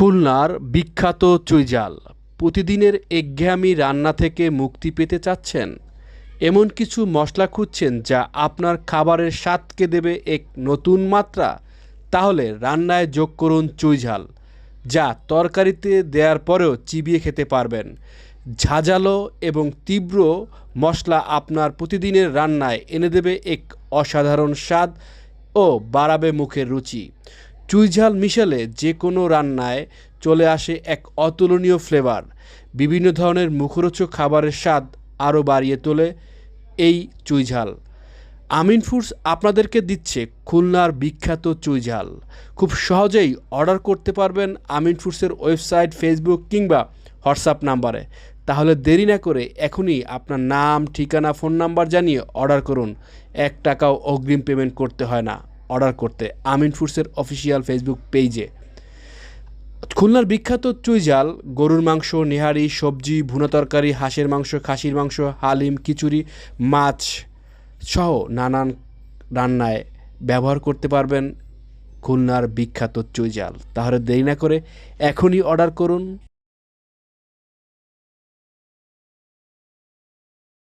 খুলনার বিখ্যাত চুইঝাল প্রতিদিনের একঘেয়েমি রান্না থেকে মুক্তি পেতে চাচ্ছেন। এমন কিছু মশলা খুঁজছেন যা আপনার খাবারের স্বাদকে দেবে এক নতুন মাত্রা। তাহলে রান্নায় যোগ করুন চুইঝাল যা তরকারিতে দেওয়ার পরেও চিবিয়ে খেতে পারবেন। ঝাঁঝালো এবং তীব্র মশলা আপনার প্রতিদিনের রান্নায় এনে দেবে এক অসাধারণ স্বাদ ও বাড়াবে মুখের রুচি। চুইঝাল মিশালে যে কোনো রান্নায় চলে আসে এক অতুলনীয় ফ্লেভার বিভিন্ন ধরনের মুখরোচক খাবারের স্বাদ আরও বাড়িয়ে তোলে এই চুইঝাল। আমিন ফুডস আপনাদেরকে দিচ্ছে খুলনার বিখ্যাত চুইঝাল। খুব সহজেই অর্ডার করতে পারবেন আমিন ফুডসের ওয়েবসাইট, ফেসবুক কিংবা হোয়াটসঅ্যাপ নাম্বারে। তাহলে দেরি না করে এখনই আপনার নাম, ঠিকানা, ফোন নাম্বার জানিয়ে অর্ডার করুন। এক টাকাও অগ্রিম পেমেন্ট করতে হয় না। অর্ডার করতে। আমিন ফুডসের অফিসিয়াল ফেসবুক পেজে। খুলনার বিখ্যাত চুইঝাল, গরুর মাংস, নেহারি, সবজি ভুনা তরকারি হাঁসের মাংস, খাসির মাংস, হালিম, খিচুড়ি, মাছ সহ নানান রান্নায় ব্যবহার করতে পারবেন খুলনার বিখ্যাত চুইজাল তাহলে দেরি না করে এখনই অর্ডার করুন।